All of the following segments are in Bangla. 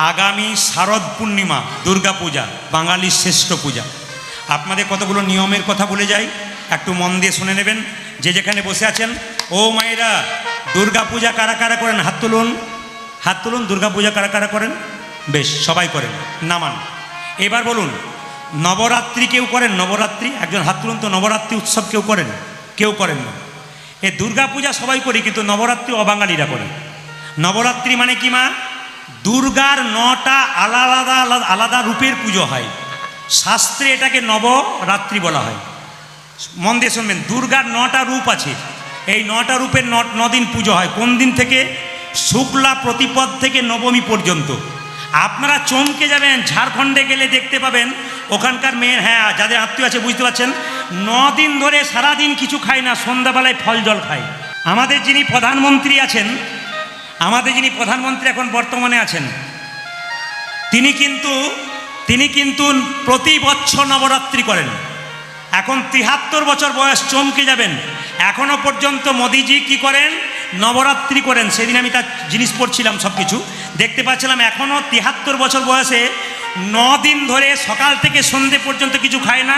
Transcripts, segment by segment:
আগামী শারদ পূর্ণিমা, দুর্গা পূজা, বাঙালির শ্রেষ্ঠ পূজা। আপনাদের কতগুলো নিয়মের কথা বলে যাই? একটু মন দিয়ে শুনে নেবেন। যে যেখানে বসে আছেন, ও মায়েরা, দুর্গা পূজা কারা কারা করেন? হাত তুলুন। হাত তুলুন, দুর্গা পূজা কারা কারা করেন? বেশ, সবাই করেন, নামান। এবার বলুন, নবরাত্রি কেউ করেন? নবরাত্রি? একজন হাত তুলুন তো, নবরাত্রি উৎসব কেউ করেন? কেউ করেন না। এ দুর্গা পূজা সবাই করি, কিন্তু নবরাত্রি অবাঙালিরা করে নবরাত্রি মানে কি মা? দুর্গার নটা আলাদা আলাদা আলাদা রূপের পুজো হয়। শাস্ত্রে এটাকে নবরাত্রি বলা হয়। মন দিয়ে শুনবেন, দুর্গার নটা রূপ আছে। এই নটা রূপের ন নদিন পুজো হয়। কোন দিন থেকে? শুক্লা প্রতিপদ থেকে নবমী পর্যন্ত। আপনারা চমকে যাবেন, ঝাড়খণ্ডে গেলে দেখতে পাবেন, ওখানকার মেয়ে হ্যাঁ যাদের আত্মীয় আছে, বুঝতে পারছেন? দিন ধরে সারাদিন কিছু খায় না, সন্ধ্যাবেলায় ফল জল খায়। আমাদের যিনি প্রধানমন্ত্রী আছেন আমাদের যিনি প্রধানমন্ত্রী এখন বর্তমানে আছেন, তিনি কিন্তু তিনি কিন্তু প্রতি বছর নবরাত্রি করেন। এখন তিহাত্তর বছর বয়স, চমকে যাবেন। এখনও পর্যন্ত মোদিজি কি করেন? নবরাত্রি করেন। সেদিন আমি তার জিনিস পড়ছিলাম সব কিছু দেখতে পাচ্ছিলাম এখনও তিহাত্তর বছর বয়সে ন দিন ধরে সকাল থেকে সন্ধে পর্যন্ত কিছু খায় না,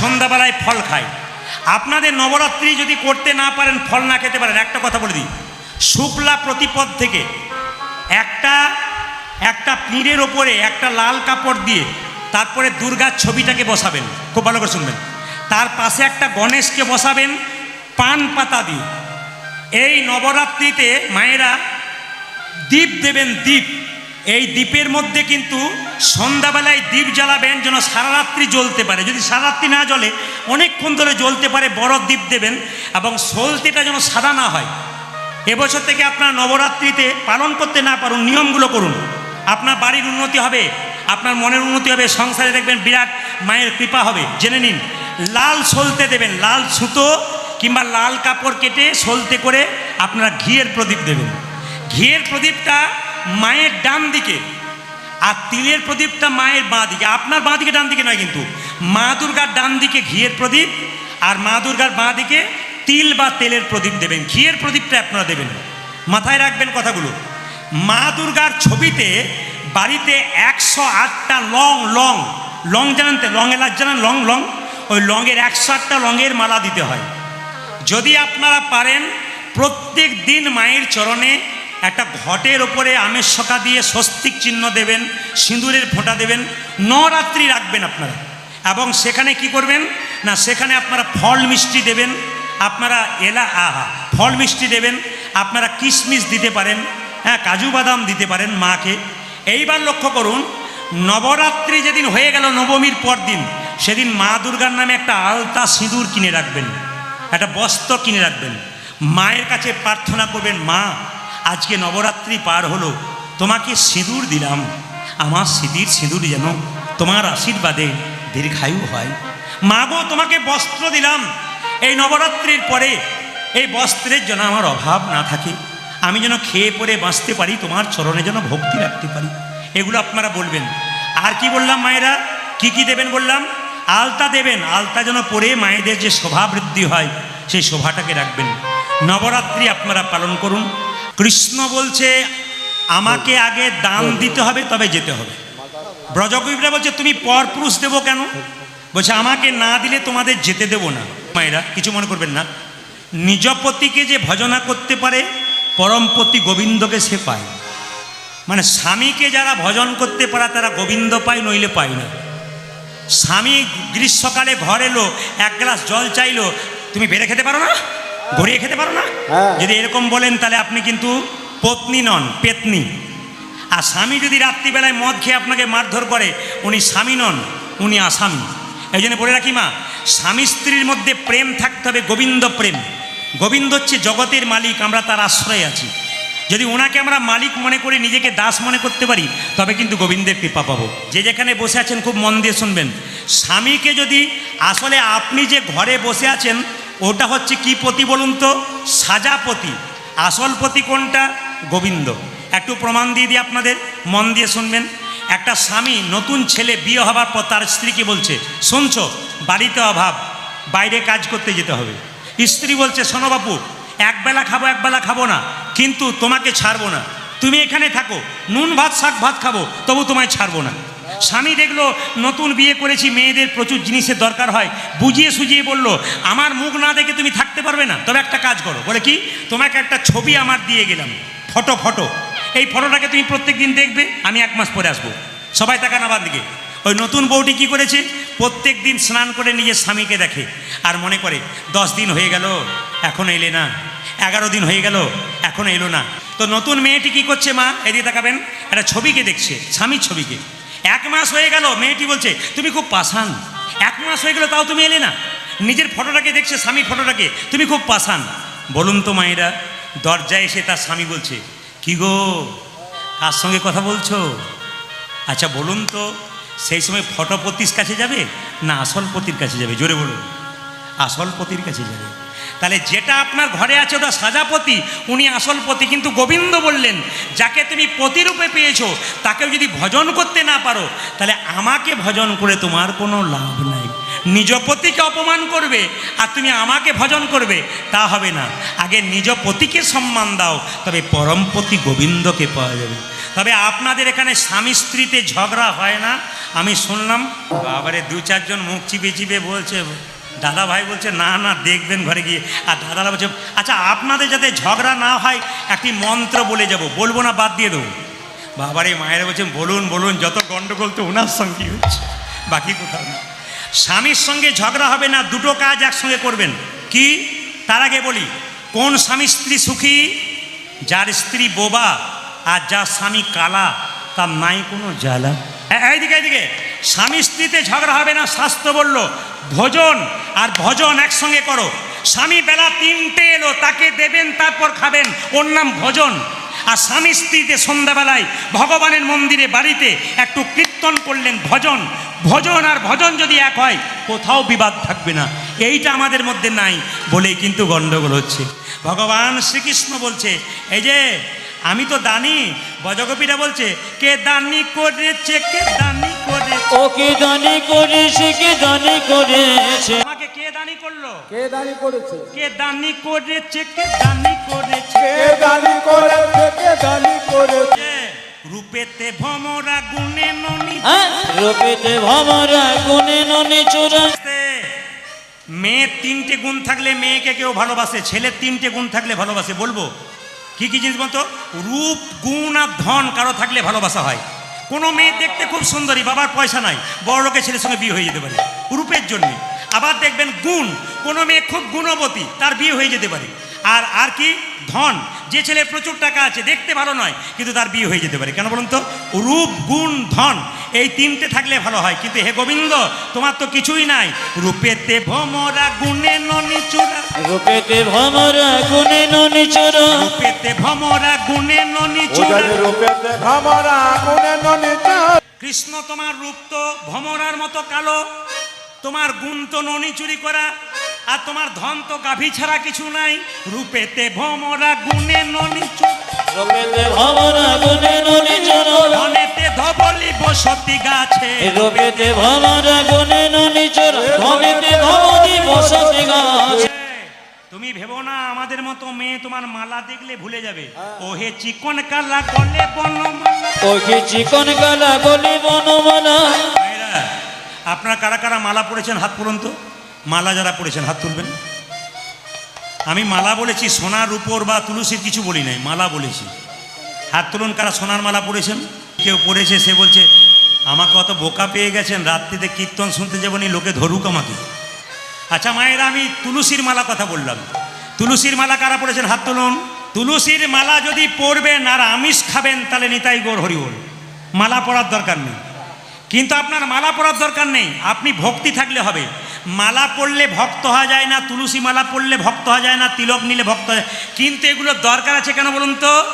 সন্ধ্যাবেলায় ফল খায়। আপনাদের নবরাত্রি যদি করতে না পারেন, ফল না খেতে পারেন, একটা কথা বলে দিই। শুক্লা প্রতিপদ থেকে একটা একটা পীরের ওপরে একটা লাল কাপড় দিয়ে তারপরে দুর্গার ছবিটাকে বসাবেন। খুব ভালো করে শুনবেন। তার পাশে একটা গণেশকে বসাবেন পান পাতা দিয়ে। এই নবরাত্রিতে মায়েরা দ্বীপ দেবেন দ্বীপ এই দ্বীপের মধ্যে কিন্তু সন্ধ্যাবেলায় দ্বীপ জ্বালাবেন যেন সারা রাত্রি জ্বলতে পারে। যদি সারা রাত্রি না জ্বলে, অনেকক্ষণ ধরে জ্বলতে পারে, বড় দ্বীপ দেবেন এবং সলতেটা যেন সাদা না হয়। এবছর থেকে আপনার নবরাত্রিতে পালন করতে না পারুন, নিয়মগুলো করুন। আপনার বাড়ির উন্নতি হবে, আপনার মনের উন্নতি হবে, সংসারে দেখবেন বিরাট মায়ের কৃপা হবে। জেনে নিন, লাল সলতে দেবেন, লাল সুতো কিংবা লাল কাপড় কেটে সলতে করে আপনারা ঘিয়ের প্রদীপ দেবেন। ঘিয়ের প্রদীপটা মায়ের ডান দিকে আর তিলের প্রদীপটা মায়ের বাঁ দিকে। আপনার বাঁ দিকে ডান দিকে নয় কিন্তু, মা দুর্গার ডান দিকে ঘিয়ের প্রদীপ আর মা দুর্গার বাঁ দিকে তিল বা তেলের প্রদীপ দেবেন, ঘিয়ের প্রদীপটা আপনারা দেবেন। মাথায় রাখবেন কথাগুলো। মা দুর্গার ছবিতে বাড়িতে একশো আটটা লং লং লং জানেন তো, লং এলাচ জানেন, লং লং? ওই লংয়ের একশো আটটা লংয়ের মালা দিতে হয়। যদি আপনারা পারেন, প্রত্যেক দিন মায়ের চরণে একটা ঘটের ওপরে আমের শকা দিয়ে স্বস্তিক চিহ্ন দেবেন, সিঁদুরের ফোঁটা দেবেন, নরাত্রি রাখবেন আপনারা। এবং সেখানে কি করবেন? না, সেখানে আপনারা ফল মিষ্টি দেবেন আপনারা এলা আহা, ফল মিষ্টি দেবেন, আপনারা কিশমিশ দিতে পারেন হ্যাঁ কাজু বাদাম দিতে পারেন মাকে। এইবার লক্ষ্য করুন, নবরাত্রি যেদিন হয়ে গেল নবমীর পর দিন সেদিন মা দুর্গার নামে একটা আলতা সিঁদুর কিনে রাখবেন, একটা বস্ত্র কিনে রাখবেন। মায়ের কাছে প্রার্থনা করবেন, মা, আজকে নবরাত্রি পার হলো, তোমাকে সিঁদুর দিলাম। আমার সিঁদির সিঁদুর যেন তোমার আশীর্বাদে দীর্ঘায়ু হয়। মা গো, তোমাকে বস্ত্র দিলাম এই নবরাত্রির পরে এই বস্ত্রের জন্য আমার অভাব না থাকে, আমি যেন খেয়ে পরে বাঁচতে পারি, তোমার চরণে যেন ভক্তি রাখতে পারি। এগুলো আপনারা বলবেন। আর কি বললাম মায়েরা? কি কি দেবেন বললাম? আলতা দেবেন, আলতা যেন পরে মায়েদের যে শোভা বৃদ্ধি হয়, সেই শোভাটাকে রাখবেন। নবরাত্রি আপনারা পালন করুন। কৃষ্ণ বলছে, আমাকে আগে দান দিতে হবে, তবে যেতে হবে। ব্রজকবিরা বলছে, তুমি পরপুরুষ দেবো কেন? বলছে, আমাকে না দিলে তোমাদের যেতে দেবো না। মায়েরা কিছু মনে করবেন না। নিজপতিকে যে ভজনা করতে পারে পরমপতি গোবিন্দকে সে পায়। মানে স্বামীকে যারা ভজন করতে পারে তারা গোবিন্দ পায় নইলে পায় না। স্বামী গ্রীষ্মকালে ঘর এলো এক গ্লাস জল চাইলো তুমি বেড়ে খেতে পারো না? গড়িয়ে খেতে পারো না? হ্যাঁ। যদি এরকম বলেন তাহলে আপনি কিন্তু পত্নী নন পেতনি। আর স্বামী যদি রাত্রিবেলায় মদ খেয়ে আপনাকে মারধর করে উনি স্বামী নন উনি আসামি। এই জন্য বলে রাখি মা স্বামী স্ত্রীর মধ্যে প্রেম থাকতে হবে, গোবিন্দ প্রেম। গোবিন্দ হচ্ছে জগতের মালিক, আমরা তার আশ্রয়ে আছি। যদি ওনাকে আমরা মালিক মনে করে, নিজেকে দাস মনে করতে পারি, তবে কিন্তু গোবিন্দের কৃপা পাবো। যে যেখানে বসে আছেন, খুব মন দিয়ে শুনবেন। স্বামীকে যদি আসলে আপনি যে ঘরে বসে আছেন, ওটা হচ্ছে কি পতি বলুন তো? সাজাপতি আসল পতি কোনটা? গোবিন্দ। একটু প্রমাণ দিয়ে দিই আপনাদের, মন দিয়ে শুনবেন। একটা স্বামী নতুন ছেলে বিয়ে হবার পর তার স্ত্রীকে বলছে, শুনছো, বাড়িতে অভাব, বাইরে কাজ করতে যেতে হবে। স্ত্রী বলছে, শোনো বাপু একবেলা খাব একবেলা খাব না, কিন্তু তোমাকে ছাড়বো না। তুমি এখানে থাকো, নুন ভাত, শাক ভাত খাব, তবু তোমায় ছাড়বো না। স্বামী দেখল, নতুন বিয়ে করেছি, মেয়েদের প্রচুর জিনিসের দরকার হয়। বুঝিয়ে সুজিয়ে বলল, আমার মুখ না দেখে তুমি থাকতে পারবে না, তবে একটা কাজ করো। বলে কি, তোমাকে একটা ছবি আমার দিয়ে গেলাম, ফটো ফটো। এই ফটোটাকে তুমি প্রত্যেক দিন দেখবে, আমি এক মাস পরে আসব। সবাই তাকান আমার দিকে। ওই নতুন বউটি কি করেছে? প্রত্যেক দিন স্নান করে নিজের স্বামীকে দেখে আর মনে করে, দশ দিন হয়ে গেল, এখন এলে না। এগারো দিন হয়ে গেল, এখন এলো না। তো নতুন মেয়েটি কি করছে মা? এদিকে তাকাবেন। একটা ছবিকে দেখছে, স্বামীর ছবিকে। এক মাস হয়ে গেল, মেয়েটি বলছে, তুমি খুব পাশান এক মাস হয়ে গেল, তাও তুমি এলে না। নিজের ফটোটাকে দেখছে, স্বামীর ফটোটাকে। তুমি খুব পাশান বলুন তো মায়েরা, দরজায় এসে তার স্বামী বলছে কি গো? কার সঙ্গে কথা বলছো? আচ্ছা বলুন তো, সেই সময় ফটোপতির কাছে যাবে না আসল পতির কাছে যাবে? জোরে বলুন। আসল পতির কাছে যাবে। তাহলে যেটা আপনার ঘরে আছে ওটা সাজাপতি, উনি আসল পতি। কিন্তু গোবিন্দ বললেন, যাকে তুমি পতিরূপে পেয়েছ, তাকেও যদি ভজন করতে না পারো, তাহলে আমাকে ভজন করে তোমার কোনো লাভ নাই। নিজ পতিকে অপমান করবে, আর তুমি আমাকে ভজন করবে, তা হবে না। আগে নিজ পতিকে সম্মান দাও, তবে পরমপতি গোবিন্দকে পাওয়া যাবে। তবে আপনাদের এখানে স্বামী স্ত্রীতে ঝগড়া হয় না। আমি শুনলাম, বাবারে দু চারজন মুখ চিপে চিপে বলছে। দাদা ভাই বলছে, না না, দেখবেন ঘরে গিয়ে। আর দাদারা বলছে আচ্ছা আপনাদের যাতে ঝগড়া না হয়, একটি মন্ত্র বলে যাব। বলব না, বাদ দিয়ে দেবো। বাবারে, মায়েরা বলছেন, বলুন বলুন, যত গণ্ডগোল তো ওনার সঙ্গেই হচ্ছে, বাকি কোথাও না। স্বামীর সঙ্গে ঝগড়া হবে না, দুটো কাজ একসঙ্গে করবেন। কি? তার আগে বলি, কোন স্বামী স্ত্রী সুখী? যার স্ত্রী বোবা আর যার স্বামী কালা, তার নাই কোনো জ্বালা। এইদিকে এইদিকে। স্বামী স্ত্রীতে ঝগড়া হবে না, শাস্ত্র বলল, ভোজন আর ভজন একসঙ্গে করো। স্বামী বেলা তিনটে এলো, তাকে দেবেন, তারপর খাবেন। ওর নাম ভোজন। আর স্বামী স্ত্রীতে সন্ধ্যাবেলায় ভগবানের মন্দিরে বাড়িতে একটু কীর্তন করলেন ভজন। ভজন আর ভজন যদি এক হয়, কোথাও বিবাদ থাকবে না। এইটা আমাদের মধ্যে নাই বলেই কিন্তু গণ্ডগোল হচ্ছে। ভগবান শ্রীকৃষ্ণ বলছে, এই যে, আমি তো দানি। বজগোপীরা বলছে, কে দানি করেছে, কে দানি ওকে দানি করেছে কে দানি করেছে? আমাকে কে দানি করল? কে দানি করেছে? কে দানি করেছে কে দানি করেছে? কে দানি করেছে কে দানি করেছে? রূপেতে ভমরা গুণে ননি হ্যাঁ রূপেতে ভমরা গুনে ননে চোরা মেয়ের তিনটে গুণ থাকলে মেয়েকে কেউ ভালোবাসে ছেলের তিনটে গুণ থাকলে ভালোবাসে বলব? কি কি জিনিস বলতো? রূপ গুণ আর ধন কারও থাকলে ভালোবাসা হয়। কোনো মেয়ে দেখতে খুব সুন্দরী বাবার পয়সা নাই বড় লোকের ছেলের সঙ্গে বিয়ে হয়ে যেতে পারে রূপের জন্য। আবার দেখবেন গুণ কোনো মেয়ে খুব গুণবতী তার বিয়ে হয়ে যেতে পারে। আর আর কি? ধন যে ছেলে প্রচুর টাকা আছে দেখতে ভালো নয় কিন্তু তার বিয়ে হয়ে যেতে পারে। কেন বলুন তো? রূপ গুণ ধন এই তিনটে থাকলে ভালো হয়। কিন্তু হে গোবিন্দ তোমার তো কিছুই নাই। রূপেতে ভমরা গুণে ননি চূড়া রূপেতে ভমরা গুনে ননে চোরা রূপেতে ভমরা গুণে ননি ভামরা গুণে কৃষ্ণ তোমার রূপ তো ভমরার মতো কালো। তোমার গুণ তো ননি চুরি করা আর তোমার ধন তো গাভী ছাড়া কিছু নাই। রূপেতে ভমরা গুণে ননি রূপেতে ভমরা গুনে ননে ধনেতে ধবলি বসতি গাছে। রূপেতে ভমরা গুনে ননে ধনেতে ধমনি বসতে গাছ। তুমি ভেবো না আমাদের মতো মেয়ে তোমার মালা দেখলে ভুলে যাবে। ও হে চিকন কালা গলে বনমালা। ওকে চিকন গালা গলি বনমালা। আপনারা কারা কারা মালা পড়েছেন হাত তুলুন তো? মালা যারা পড়েছেন হাত তুলবেন। আমি মালা বলেছি সোনার উপর বা তুলসীর কিছু বলি নাই মালা বলেছি। হাত তুলুন কারা সোনার মালা পড়েছেন? কেউ পড়েছে সে বলছে আমাকে অত বোকা পেয়ে গেছেন রাত্রিতে কীর্তন শুনতে যাবনি লোকে ধরুক আমাকে। আচ্ছা মায়েরা, আমি তুলসীর মালা কথা বললাম। তুলসীর মালা কারা পড়েছেন হাত তুলুন। তুলসীর মালা যদি পরবেন আর আমিষ খাবেন, তাহলে নিতাই গোর হরিবল। মালা পরার দরকার নেই। কিন্তু আপনার মালা পরার দরকার নেই। আপনি ভক্তি থাকলে হবে। মালা পড়লে ভক্ত হওয়া যায় না, তুলসী মালা পড়লে ভক্ত হওয়া যায় না, তিলক নিলে ভক্ত হয় কিন্তু এগুলোর দরকার আছে কেন বলুন তো?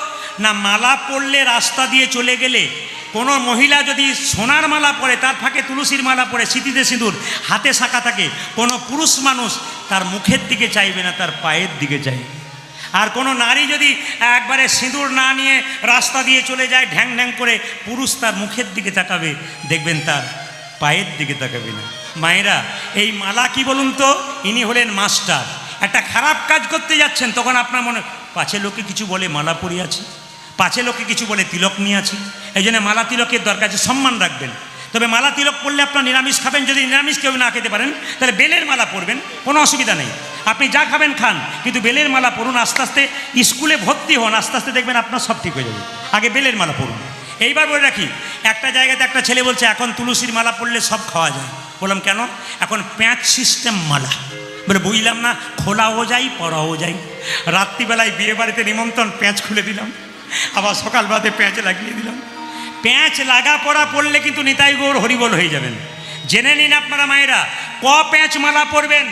না মালা পড়লে রাস্তা দিয়ে চলে গেলে? কোনো মহিলা যদি সোনার মালা পরে, তার ফাঁকে তুলসীর মালা পরে, স্মৃতিতে সিঁদুর, হাতে শাখা থাকে, কোনো পুরুষ মানুষ তার মুখের দিকে চাইবে না, তার পায়ের দিকে চাইবে। আর কোনো নারী যদি একবারে সিঁদুর না নিয়ে রাস্তা দিয়ে চলে যায়, ঢ্যাং ঢ্যাং করে, পুরুষ তার মুখের দিকে তাকাবে, দেখবেন তার পায়ের দিকে তাকাবে না। মায়েরা, এই মালা কি বলুন তো? ইনি হলেন মাস্টার। একটা খারাপ কাজ করতে যাচ্ছেন, তখন আপনার মনে, পাছে লোকে কিছু বলে, মালা পরিয়াছে পাঁচে লোকে কিছু বলে তিলক নিয়ে আছি। এই জন্য মালা তিলকের দরকার আছে, সম্মান রাখবেন। তবে মালা তিলক পড়লে আপনার নিরামিষ খাবেন, যদি নিরামিষ কেউ না খেতে পারেন, তাহলে বেলের মালা পরবেন, কোনো অসুবিধা নেই। আপনি যা খাবেন খান, কিন্তু বেলের মালা পড়ুন, আস্তে আস্তে স্কুলে ভর্তি হন, আস্তে আস্তে দেখবেন আপনার সব ঠিক হয়ে যাবে। আগে বেলের মালা পড়ুন। এইবার বলে রাখি, একটা জায়গাতে একটা ছেলে বলছে, এখন তুলসীর মালা পড়লে সব খাওয়া যায়। বললাম, কেন? এখন প্যাঁচ সিস্টেম মালা। বলে, বুঝলাম না, খোলাও যাই পড়াও যাই রাত্রিবেলায় বিয়ে বাড়িতে নিমন্ত্রণ, প্যাঁচ খুলে দিলাম। আবার সকাল সকালবেলাতে প্যাঁচ লাগিয়ে দিলাম। প্যাঁচ লাগা পড়া পড়লে কিন্তু নিতাই গৌর হরিবল হয়ে যাবেন। জেনে নিন আপনারা মায়েরা, ক প্যাঁচ মালা পরবেন?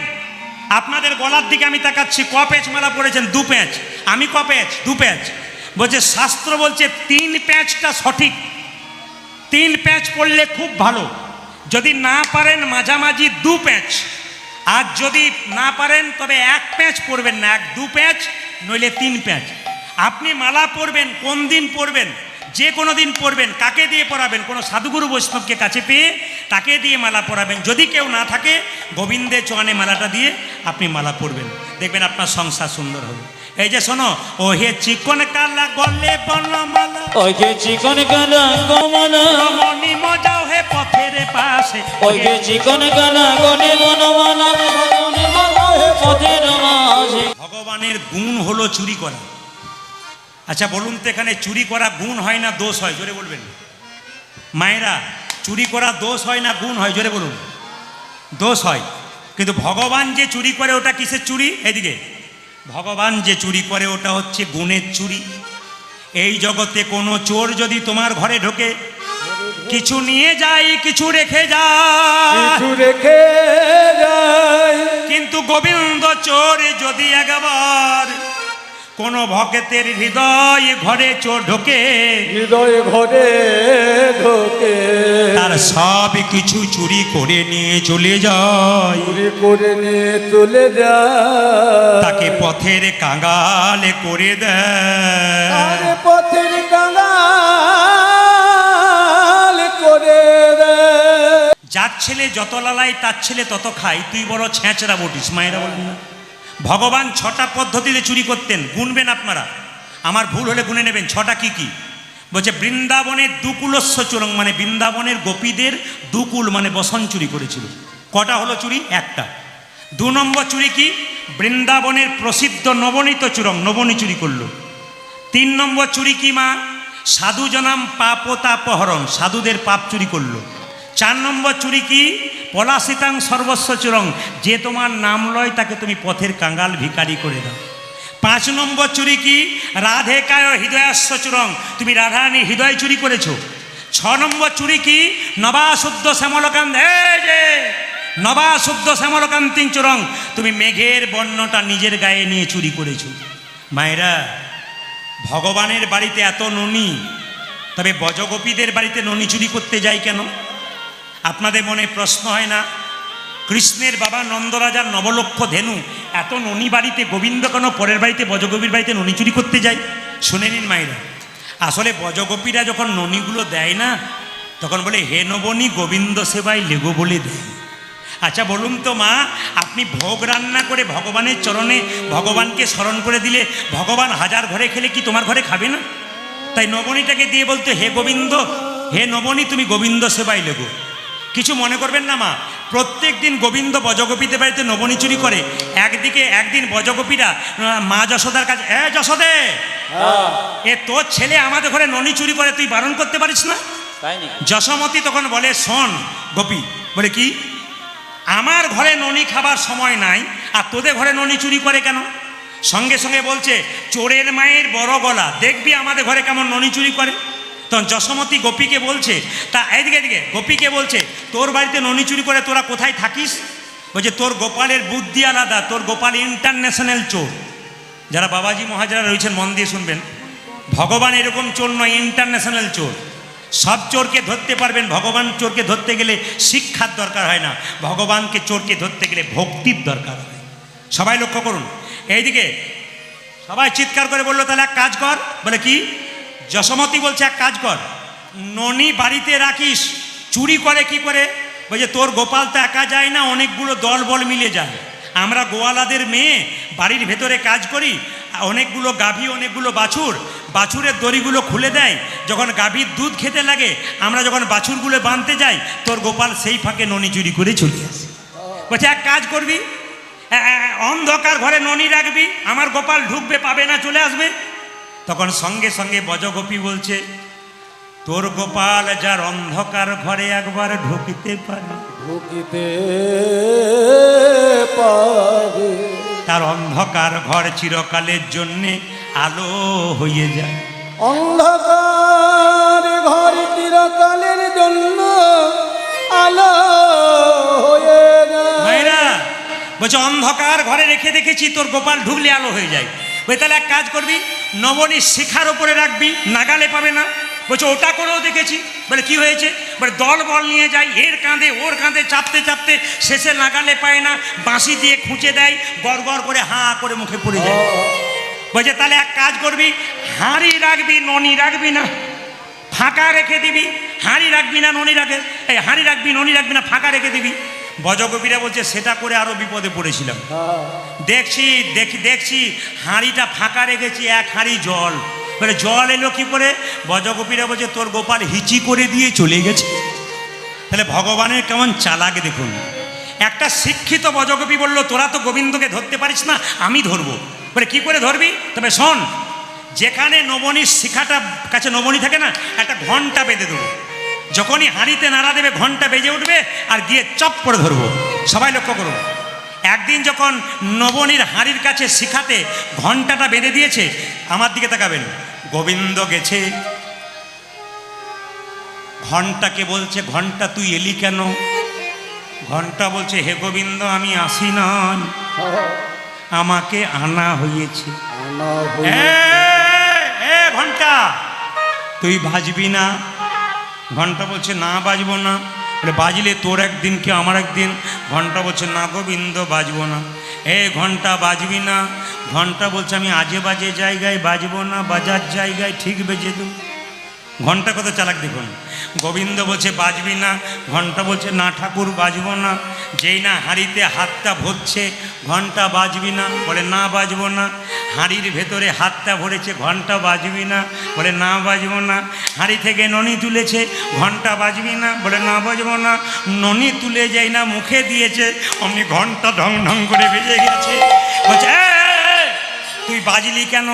আপনাদের গলার দিকে আমি তাকাচ্ছি, ক প্যাঁচ মালা পড়েছেন দু প্যাঁচ। আমি ক প্যাঁচ? দু প্যাঁচ। বলছে, শাস্ত্র বলছে, তিন প্যাঁচটা সঠিক। তিন প্যাঁচ পড়লে খুব ভালো। যদি না পারেন মাঝামাঝি দু প্যাঁচ। আর যদি না পারেন, তবে এক প্যাঁচ পরবেন না। এক দু প্যাঁচ, নইলে তিন প্যাঁচ। আপনি মালা পরবেন কোন দিন পরবেন যে কোনো দিন পরবেন কাকে দিয়ে পড়াবেন কোনো সাধুগুরু বৈষ্ণবকে কাছে পেয়ে তাকে দিয়ে মালা পরাবেন। যদি কেউ না থাকে গোবিন্দের চোয়ানে মালাটা দিয়ে আপনি মালা পরবেন। দেখবেন আপনার সংসার সুন্দর হবে। এই যে শোনো ও হে চিকন কালা গলে বনমালা চিকন কালা মজাও হে পথের পাশে। চিকন কালা বনমালা ভগবানের গুণ হলো চুরি করা। আচ্ছা বলুন তো এখানে চুরি করা গুণ হয় না দোষ হয়? জোরে বলবেন। মায়েরা চুরি করা দোষ হয় না গুণ হয়? জোরে বলুন। দোষ হয়। কিন্তু ভগবান যে চুরি করে ওটা কিসের চুরি? এদিকে। ভগবান যে চুরি করে ওটা হচ্ছে গুণের চুরি। এই জগতে কোনো চোর যদি তোমার ঘরে ঢোকে কিছু নিয়ে যাই কিছু রেখে যায়। রেখে যায়। কিন্তু গোবিন্দ চোর যদি একবার কোন ভক্তের হৃদয় ঘরে চোর ঢোকে। হৃদয় ঘরে ঢোকে। তার সব কিছু চুরি করে নিয়ে চলে যায়। চুরি করে নিয়ে চলে যায়। তাকে পথের কাঙ্গাল করে দেয়। পথের কাঙ্গাল করে দেয়। যার ছেলে যত লালাই তার ছেলে তত খায়। তুই বড় ছেঁচড়া বটিস মায়েরা বলবেন না ভগবান ছটা পদ্ধতিতে চুরি করতেন, গুনবেন আপনারা। আমার ভুল হলে গুনে নেবেন, ছটা কি কি? বলছে বৃন্দাবনের দুকুলস্য চুরং মানে বৃন্দাবনের গোপীদের দুকুল মানে বসন চুরি করেছিল। কটা হলো চুরি? একটা। দু নম্বর চুরি কি? বৃন্দাবনের প্রসিদ্ধ নবনীত চুরং, নবনী চুরি করল। তিন নম্বর চুরি কি মা? সাধু জনাম পাপ ও তাপহরণ সাধুদের পাপ চুরি করল। চার নম্বর চুরি কি? পলাশিতাং সর্বস্ব চুরং। যে তোমার নাম লয়, তাকে তুমি পথের কাঙ্গাল ভিকারি করে দাও। পাঁচ নম্বর চুরি কি? রাধে কায় হৃদয়াস্য চুরং। তুমি রাধারানী হৃদয় চুরি করেছ। ছ নম্বর চুরি কি? নবা শুদ্ধ শ্যামলকান্ত যে নবা শুদ্ধ শ্যামলকান্তিং চুরং। তুমি মেঘের বর্ণটা নিজের গায়ে নিয়ে চুরি করেছ। মায়েরা, ভগবানের বাড়িতে এত ননি, তবে বজগোপীদের বাড়িতে ননি চুরি করতে যায় কেন? আপনাদের মনে প্রশ্ন হয় না? কৃষ্ণের বাবা নন্দরাজার নবলক্ষ ধেনু এত ননি বাড়িতে গোবিন্দ কেন? পরের বাড়িতে বজগোপীর বাড়িতে ননি চুরি করতে যায়? শুনে নিন মায়েরা। আসলে বজগোপীরা যখন ননিগুলো দেয় না, তখন বলে, হে নবনী, গোবিন্দ সেবায় লেগো বলে দেয়। আচ্ছা বলুন তো মা, আপনি ভোগ রান্না করে ভগবানের চরণে ভগবানকে স্মরণ করে দিলে ভগবান হাজার ঘরে খেলে কি তোমার ঘরে খাবে না? তাই নবনীটাকে দিয়ে বলতো, হে গোবিন্দ, হে নবনী, তুমি গোবিন্দ সেবায় লেগো। কিছু মনে করবেন না মা। প্রত্যেক দিন গোবিন্দ বজগোপীদের বাড়িতে নবনী চুরি করে। একদিকে একদিন বজগোপীরা মা যশোদার কাছে এ যশোদে এ তোর ছেলে আমাদের ঘরে ননি চুরি করে তুই বারণ করতে পারিস না? যশোমতী তখন বলে শোন গোপী বলে কি? আমার ঘরে ননি খাবার সময় নাই আর তোদের ঘরে ননি চুরি করে কেন? সঙ্গে সঙ্গে বলছে চোরের মায়ের বড় গলা দেখবি আমাদের ঘরে কেমন ননি চুরি করে? তখন যশোমতী গোপীকে বলছে, তা এদিকে এদিকে, গোপীকে বলছে, তোর বাড়িতে ননি চুরি করে তোরা কোথায় থাকিস? বলছে, তোর গোপালের বুদ্ধি আলাদা, তোর গোপাল ইন্টারন্যাশনাল চোর। যারা বাবাজি মহাজারা রয়েছেন, মন দিয়ে শুনবেন, ভগবান এরকম চোর নয় ইন্টারন্যাশনাল চোর। সব চোরকে ধরতে পারবেন, ভগবান চোরকে ধরতে গেলে শিক্ষার দরকার হয় না, ভগবানকে চোরকে ধরতে গেলে ভক্তির দরকার হয়। সবাই লক্ষ্য করুন, এইদিকে সবাই চিৎকার করে বলল, তাহলে এক কাজ কর। বলে কি? যশোমতী বলছে, এক কাজ কর, ননি বাড়িতে রাখিস, চুরি করে কি করে? বলছে, তোর গোপাল তো একা যায় না, অনেকগুলো দল বল মিলে যায়। আমরা গোয়ালাদের মেয়ে, বাড়ির ভেতরে কাজ করি, অনেকগুলো গাভী, অনেকগুলো বাছুর, বাছুরের দড়িগুলো খুলে দেয়। যখন গাভীর দুধ খেতে লাগে, আমরা যখন বাছুরগুলো বাঁধতে যাই, তোর গোপাল সেই ফাঁকে ননি চুরি করে চলে আসে। বলছে, এক কাজ করবি অন্ধকার ঘরে ননি রাখবি, আমার গোপাল ঢুকবে, পাবে না, চলে আসবে। তখন সঙ্গে সঙ্গে বজগোপী বলছে তোর গোপাল যার অন্ধকার ঘরে একবার ঢুকিতে পারে ঢুকিতে পাবে তার অন্ধকার ঘর চিরকালের জন্যে আলো হয়ে যায়। অন্ধকার ঘর চিরকালের জন্য আলো হয়ে যায়। বলছে অন্ধকার ঘরে রেখে দেখেছি তোর গোপাল ঢুকলে আলো হয়ে যায়। বলছে তাহলে এক কাজ করবি নবনী শিখার ওপরে রাখবি, নাগালে পাবে না। বলছে, ওটা করেও দেখেছি। বলে, কি হয়েছে? বলে, দল বল নিয়ে যায় এর কাঁধে, ওর কাঁধে চাপতে চাপতে শেষে নাগালে পায় না, বাঁশি দিয়ে খুঁচে দেয়, গড় করে হাঁ করে মুখে পড়ে যায়। বলছে, তাহলে এক কাজ করবি, হাঁড়ি রাখবি, ননি রাখবি না, ফাঁকা রেখে দিবি, হাঁড়ি রাখবি না, ননি রাখে, এই হাঁড়ি রাখবি, ননি রাখবি না, ফাঁকা রেখে দিবি। বজকবিরা বলছে, সেটা করে আরও বিপদে পড়েছিলাম। দেখছি, দেখি, দেখছি, হাঁড়িটা ফাঁকা রেখেছি, এক হাঁড়ি জল। বলে জল এলো কি করে? বজগোপীরা বলছে, তোর গোপাল হিচি করে দিয়ে চলে গেছে। তাহলে ভগবানের কেমন চালাক দেখুন। একটা শিক্ষিত বজগোপী বলল, তোরা তো গোবিন্দকে ধরতে পারিস না, আমি ধরবো। বলে কি করে ধরবি? তবে শোন, যেখানে নবনীর শিখাটা কাছে নবনী থাকে না, একটা ঘণ্টা বেঁধে দেবো। যখনই হাঁড়িতে নাড়া দেবে, ঘণ্টা বেজে উঠবে, আর গিয়ে চপ করে ধরবো। সবাই লক্ষ্য করব একদিন যখন নবনীর হাঁড়ির কাছে শিখাতে ঘন্টাটা বেঁধে দিয়েছে আমার দিকে তাকাবেন। গোবিন্দ গেছে। ঘন্টাকে বলছে ঘণ্টা তুই এলি কেন? ঘণ্টা বলছে হে গোবিন্দ আমি আসি নাই আমাকে আনা হয়েছে। হয়ে ঘণ্টা তুই বাজবি না। ঘণ্টা বলছে না বাজবো না। বলে, বাজলে তোর একদিন কি আমার একদিন? ঘণ্টা বলছে, না গোবিন্দ বাজবো না। এ ঘণ্টা বাজবি না। ঘণ্টা বলছে, আমি আজে বাজে জায়গায় বাজবো না, বাজার জায়গায় ঠিক বেজে দেবো। ঘণ্টা কত চালাক দেখুন। গোবিন্দ বলছে, বাজবি না। ঘণ্টা বলছে, না ঠাকুর, বাজবো না। যেই না হাঁড়িতে হাতটা ভরছে ঘণ্টা বাজবি না বলে না বাজবো না। হাঁড়ির ভেতরে হাতটা ভরেছে ঘণ্টা বাজবি না বলে না বাজবো না। হাঁড়ি থেকে ননি তুলেছে ঘণ্টা বাজবি না বলে না বাজবো না। ননি তুলে যাই না মুখে দিয়েছে অমনি ঘণ্টা ঢং ঢং করে বেজে গেছে। বলছে "এ, এ, এ, তুই বাজলি কেন?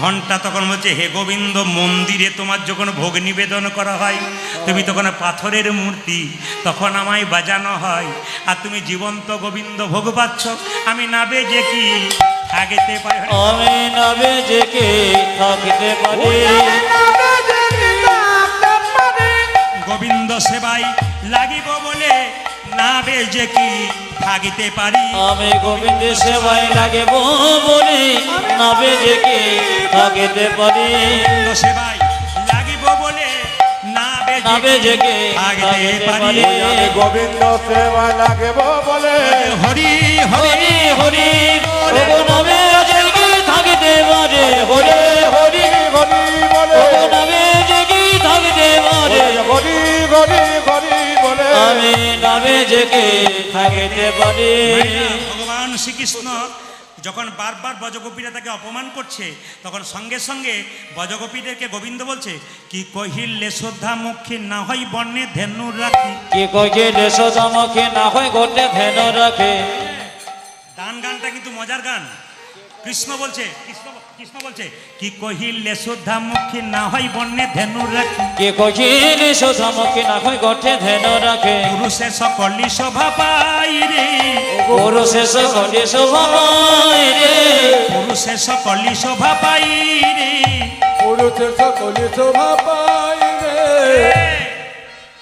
ঘণ্টা তখন বলছে হে গোবিন্দ মন্দিরে তোমার যখন ভোগ নিবেদন করা হয় তুমি তখন পাথরের মূর্তি তখন আমায় বাজানো হয়। আর তুমি জীবন্ত গোবিন্দ ভোগ পাচ্ছ আমি না বেজে কি? আগেতে পারি আমি নবে যে কে? থাকিতে পারি। গোবিন্দ সেবাই লাগিব বলে না বেজে কি থাকিতে পারি? আমি গোবিন্দের সেবায় লাগিব বলে নবে যে কে থাকিতে পারি? গোবিন্দ সেবাই লাগিব বলে না না বেজে বেজে থাকিতে থাকিতে পারি? পারি? আমি গোবিন্দ সেবা লাগব বলে। হরি হরি হরি যে কে থাকিতে পারে? হরি হরি হরি বলে। যে কে পারে হরি হরি হরি বলে। আমি যে কে থাকিতে পারি ভগবান শ্রীকৃষ্ণ যখন বারবার বজগোপীরা তাকে অপমান করছে তখন সঙ্গে সঙ্গে বজগোপীদেরকে গোবিন্দ বলছে কি কহিলে শ্রদ্ধা মুখী না হয় বর্ণে ধেনু রাখি? কি কইছে দেশদামকে না হয় গোটে ধ্যান রাখে? দান গানটা কিন্তু মজার গান। কৃষ্ণ বলছে কৃষ্ণ বলছে কি কহিলে শ্রদ্ধা মুখী না হয় বর্ণে ধেনু রাখি? কি কইছে দেশদামকে না হয় গোটে ধ্যান রাখে? পুরুষে সকলি শোভা পাই রে। গুরু শেষ কলি শোভায় রে। পুরুষে সকলি শোভা পাই রে। পুরুষের সকলে শোভা পাই রে।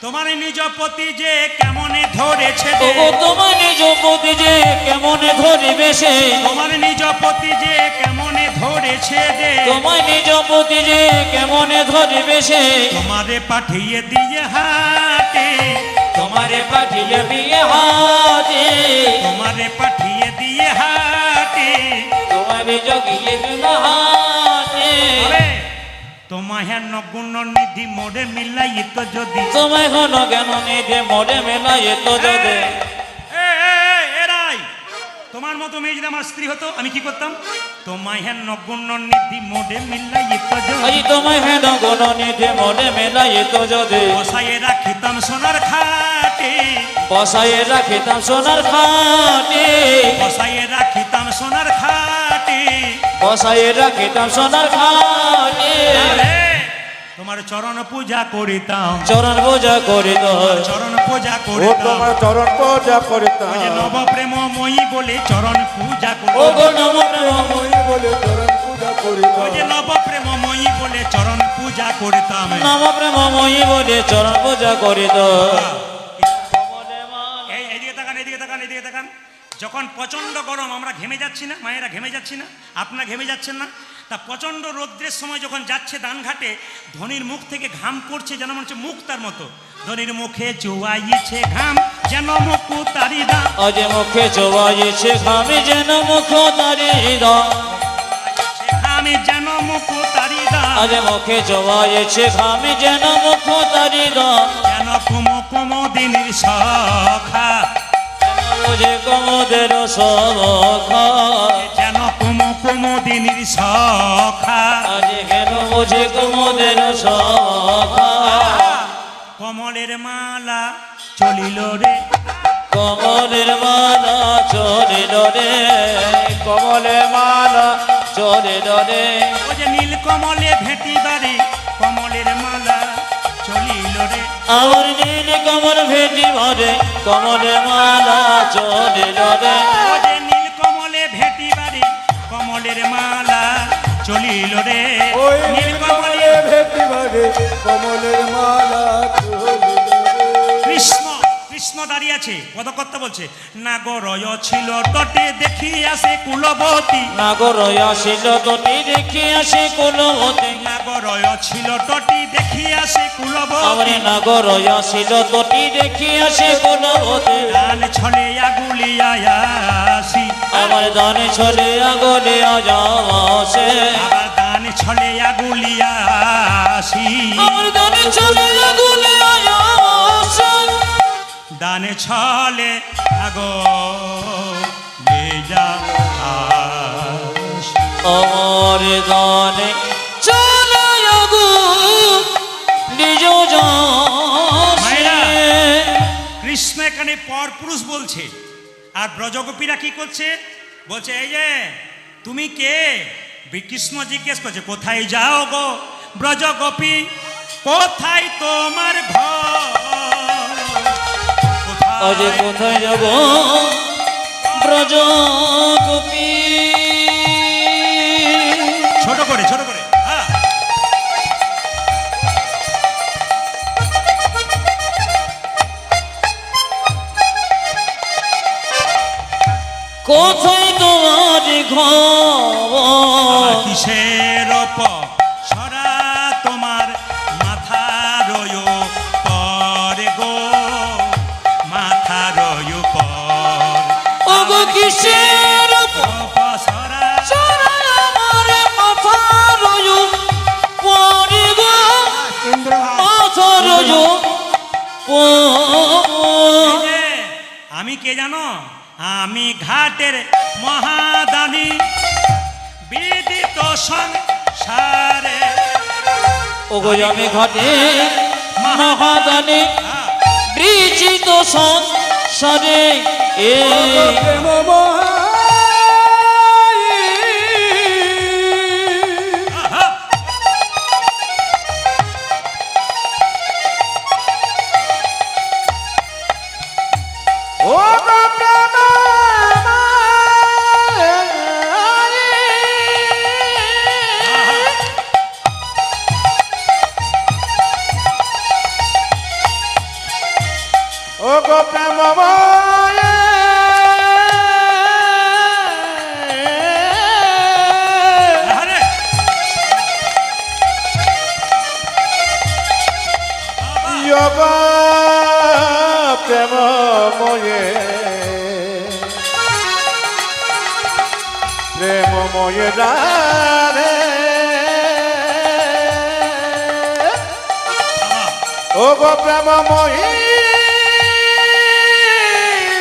তোমার নিজ পতি যে কেমনে ধরেছে ওগো তোমার নিজ পতি যে কেমন ধরিবে সে? তোমার নিজ পতি যে কেমনে ধরেছে রে তোমার নিজ পতি যে কেমন ধরিবে সে? তোমারে পাঠিয়ে দিয়ে হাটে তোমারে পাঠিলে বিয়ে হাতে। তোমারে পাঠিয়ে দিয়ে হাটে তোমারে জগিয়ে হাতে। আরে নিধি মোড়ে মিলাই তো যদি। তোমায় ঘন জ্ঞান নিধে মরে মেলাই তো যদি। এ, এ, এ, এরাই তোমার মতো মেয়ে যদি আমার স্ত্রী হতো আমি কি করতাম? তোমায় হেন নগুণ নিধি মোডে মিলাই তো আজি তোমায় হেন গুণ নিধে মনে মেলাই তো যদি। বসায়ে রাখিতাম সোনার খাটে। বসায়ে রাখিতাম সোনার খাটে। বসায়ে রাখিতাম সোনার খাটে। বসায়ে রাখিতাম সোনার খাটে। তোমার চরণ পূজা করিতাম। চরণ বোঝা করিত চরণ পূজা ও করিতাম। তোমার চরণ পূজা করিতাম। ওই প্রেম নব প্রেমময়ী বলে চরণ পূজা ও করিতাম গো নমো নমো মই বলে চরণ পূজা করিতাম। ওই যে নব প্রেমময়ী বলে চরণ পূজা করিতাম। নম প্রেমময়ী বলে চরণ বোঝা করিত এই এদিকে তাকান এদিকে তাকান এদিকে তাকান। যখন প্রচণ্ড গরম আমরা ঘেমে যাচ্ছি না? মায়েরা ঘেমে যাচ্ছি না? আপনারা ঘেমে যাচ্ছেন না? তা প্রচণ্ড রৌদ্রের সময় যখন যাচ্ছে দান ঘাটে ধনির মুখ থেকে ঘাম পড়ছে যেন মনে হচ্ছে মুখ তার মতো। ধনির মুখে চুয়াইছে ঘাম যেন মুখু তারি আজ মুখে চোবাইছে ঘামে যেন মুখ তারি ঘামে যেন মুখু তারি আজ মুখে ঘামে যেন মুখ তারি যেন কুমো কুমো দিনের সখা। বুঝে কমদের সবখা যেন কুমো কুমো দিনের সখা? বুঝে কমলের মালা চলিল রে। কমলের মালা চলিল রে। কমলের মালা চলিল রে। ও যে নীল কমলে ভেটি বাড়ি কমলের মালা চলিল রে। আমার নীল কমল ভেটি ভরে কমলের মালা চলিল রে। চলিল রে ওই নীল কমলে কমলে ভেটি বারে কমলের মালা। কৃষ্ণ কৃষ্ণ দাঁড়িয়ে আছে পদকর্তা বলছে নাগরয় ছিল তটে দেখি আসে কুলবতী। নাগর আসিল তটি দেখি আসে কুলবতী। নাগরয় ছিল তটি দেখি আসে কুলবতী। আমার নাগর আসিল তটি দেখি আসে কুলবতী। গান ছলে আগুলিয়া আসি। আমার দানে ছলে আগলে আজাসে ছলে আসি। আমার দানে আগলে আজাসে দানে ছলে আগো আসি। আমার দানে চলে আগু নিজ। জাসে। কৃষ্ণ এখানে পর পুরুষ বলছে। আর ব্রজগোপীরা কি করছে? বলছে এই যে তুমি কে? বি- কৃষ্ণ জিজ্ঞেস করছে কোথায় যাও গো ব্রজ গোপী? কোথায় তোমার ঘর? কোথায় কোথায় যাব ব্রজ গোপী? ছোট করে ছোট করে হ্যাঁ। কোথায় তোমার ঘর? কে জানো? আমি ঘাটের মহাদানী বিদিত সংসারে। ওগো আমি ঘটে মহাদানি হ্যাঁ, বিচিত সংসারে। এ প্রেমময় প্রেমময়ে রে বাবা, ও গো প্রেমময়ী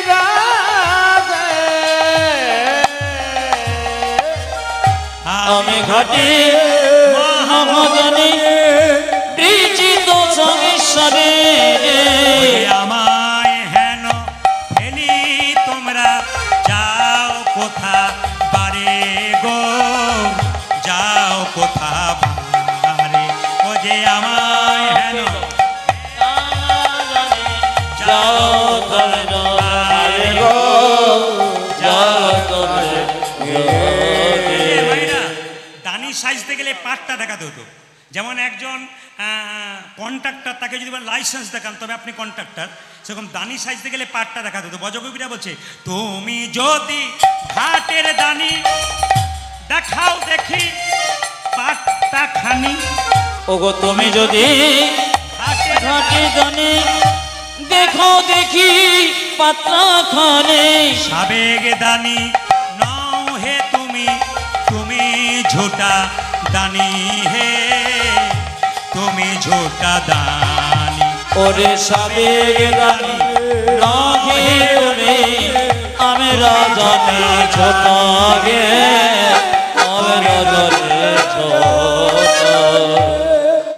রাধে। ঘাটে সাজতে গেলে পাটটা দেখাতে হতো। যেমন একজন কন্ট্রাক্টর তাকে যদি লাইসেন্স দেখান তবে আপনি কন্ট্রাক্টর সেরকম দানি সাজতে গেলে পাটটা দেখাতে হতো। বজকবিরা বলছে তুমি যদি ঘাটের দানি দেখাও দেখি পাটটা খানি। ওগো তুমি যদি ঘাটের জানে দেখো দেখি পাত্রা খানে। সাবেগ দানি নাও হে তুমি তুমি ঝোটা দানি হে তুমি ঝোটা দানি। ওরে সাবের রানী রাগে ওরে আমি রাজানে ছোট